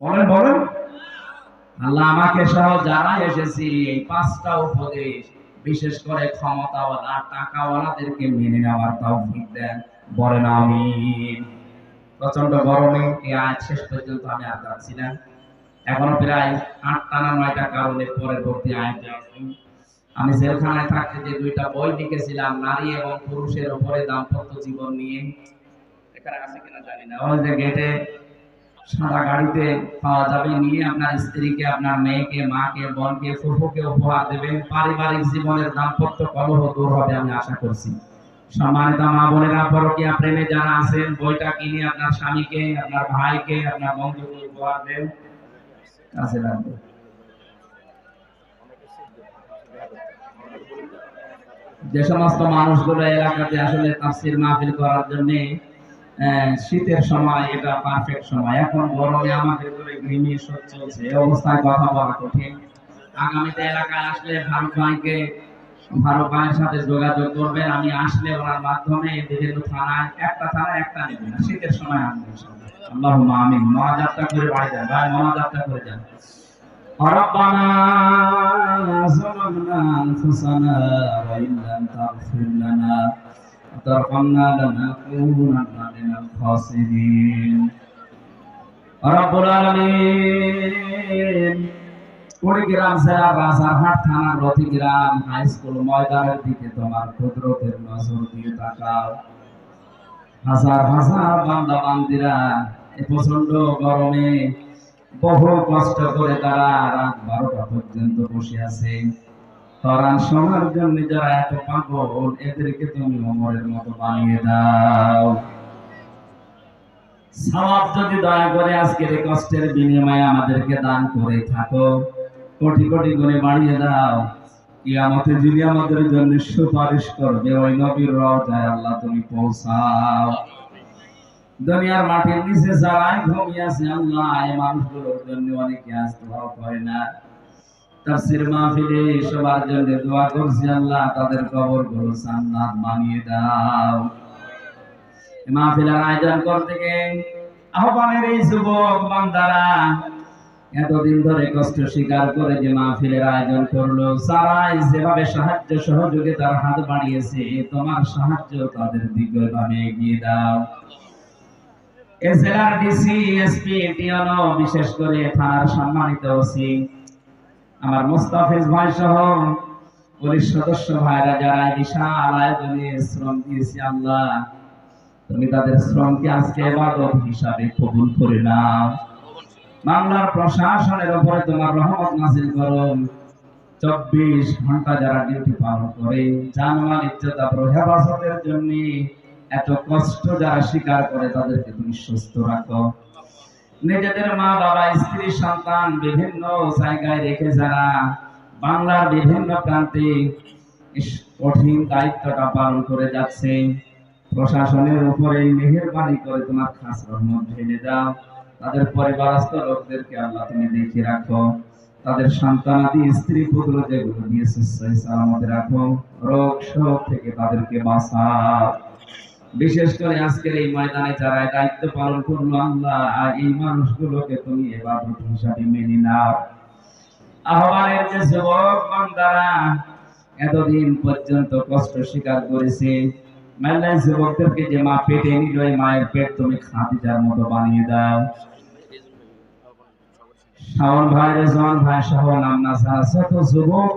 বলেন বলেন। আল্লাহ আমাকে সহ যারা এসেছি এই পাঁচটা উপদেশ, বিশেষ করে ক্ষমতাওয়ালা, টাকাওয়ালাদেরকে মেনে নেওয়ার তৌফিক দেন। বলেন, আমিন। প্রচণ্ড গরমে এই আজ শেষ পর্যন্ত আমি আর যাচ্ছি না। এখনও প্রায় আটটা না নয়টা কারণে আয়তে আমি জেলখানায় থাকতে যে দুইটা বই লিখেছিলাম, নারী এবং পুরুষের উপরে দাম্পত্য জীবন নিয়ে। এখানে আছে কিনা জানি না। ওই যে গেটে সাদা গাড়িতে পাওয়া যাবে। নিয়ে আপনার স্ত্রীকে, আপনার মেয়েকে, মাকে, বোনকে, ফুফুকে উপহার দেবেন। পারিবারিক জীবনের দাম্পত্য কলহ দূর হবে আমি আশা করছি। সম্মানিত মা বোনেরা, পরকিয়া প্রেমে যারা আছেন, বইটা কিনে আপনার স্বামীকে, আপনার ভাইকে, আপনার বন্ধুকে উপহার দেন। কাছে লাগবে। যে সমস্ত মানুষগুলো এলাকাতে আসলে তাফসির মাহফিল করার জন্য শীতের সময় এটা পারফেক্ট সময় এখন গরমে আমাদের করে ঘৃণী শোক চলছে এই অবস্থায় কথা বলা কঠিন আগামীতে এলাকায় আসলে ফারুক ভাইকে ফারুক ভাইয়ের সাথে যোগাযোগ করবেন আমি আসলে ওনার মাধ্যমে বিভিন্ন থানায় একটা থানায় একটা নেবেন না শীতের সময় আসবেন আল্লাহ আমিন মহাযাত্রা করে বাড়ি যান ভাই মহাযাত্রা করে যান ربنا ظلمنا أنفسنا وإن لم تغفر لنا وترحمنا لنكونن من الخاسرين رب العالمين কুড়িগ্রাম জেলার রাজারহাট থানার রতিগ্রাম হাই স্কুল ময়দানের দিকে তোমার কুদরতের নজর দিয়ে তাকাও হাজার হাজার বান্দা বান্দিরা এই প্রচন্ড গরমে বহু কষ্ট করে তারা রাত বারোটা পর্যন্ত বসে আছে তরান সময়ের জন্য যারা এত পাগল, এদেরকে তুমি অমরের মতো বানিয়ে দাও। সওয়াব যদি দয়া করে আজকের এই কষ্টের বিনিময়ে আমাদেরকে দান করে থাকো, কোটি কোটি গুণে বাড়িয়ে দাও। আমাদের জন্য সুপারিশ করবে, ওই নবীর আল্লাহ তুমি পৌঁছাও। দুনিয়ার মাটির নিচে ঘুমিয়ে আছে, আল্লাহ এই মানুষগুলোর জন্য অনেকে না। তাফসীর মাহফিলে সবার জন্য দোয়া করছি আল্লাহ, তাদের কবরগুলো জান্নাত বানিয়ে দাও। এই মাহফিলের আয়োজন করতে গিয়ে আহ্বানের এই যুবক বান্দারা এতদিন ধরে কষ্ট স্বীকার করে যে মাহফিলের আয়োজন করল, সারাই যেভাবে সাহায্য সহযোগিতার হাত বাড়িয়েছে, তোমার সাহায্য তাদের দিকে ভাবে এগিয়ে দাও। এ জেলার ডিসি, এসপি টিয়ানো বিশেষ করে থানার সম্মানিত ওসি আমার মুস্তাফিজ ভাই সহ পুলিশ সদস্য ভাইরা যারা বিশাল আয়োজনে শ্রম দিয়েছে আল্লাহ, তুমি তাদের শ্রমকে আজকে এবাদত হিসাবে কবুল করে নাও। বাংলার প্রশাসনের উপরে তোমার রহমত নাজিল করো। চব্বিশ ঘণ্টা যারা ডিউটি পালন করে, জানমাল, ইজ্জত হেফাজতের জন্য এত কষ্ট যারা স্বীকার করে, তাদেরকে তুমি সুস্থ রাখো। নিজেদের মা বাবা, স্ত্রী, সন্তান বিভিন্ন জায়গায় রেখে যারা বাংলার বিভিন্ন প্রান্তে কঠিন দায়িত্বটা পালন করে যাচ্ছে, প্রশাসনের উপরে মেহেরবানি করে তোমার খাস রহমত ঢেলে দাও। তাদের পরিবারস্থ লোকদেরকে আল্লাহ তুমি দেখে রাখো। তাদের সন্তানাদি, স্ত্রী, পুত্র যেগুলো দিয়েছে, সেই সালামতে রাখো। রোগ শোক থেকে তাদেরকে বাঁচাও। বিশেষ করে আজকের এই ময়দানে যারা দায়িত্ব পালন করল আল্লাহ আর এই মানুষগুলোকে তুমি এবাদত হিসাবে মেনে নাও। আহ্বানের যে যুবক বান্দারা এতদিন পর্যন্ত কষ্ট স্বীকার করেছে। মেলায় যুবকদেরকে যে মা পেটে নিল মায়ের পেট তুমি মতো বানিয়ে দাও। শাওন ভাই রেজন ভাই সহ নাম না যুবক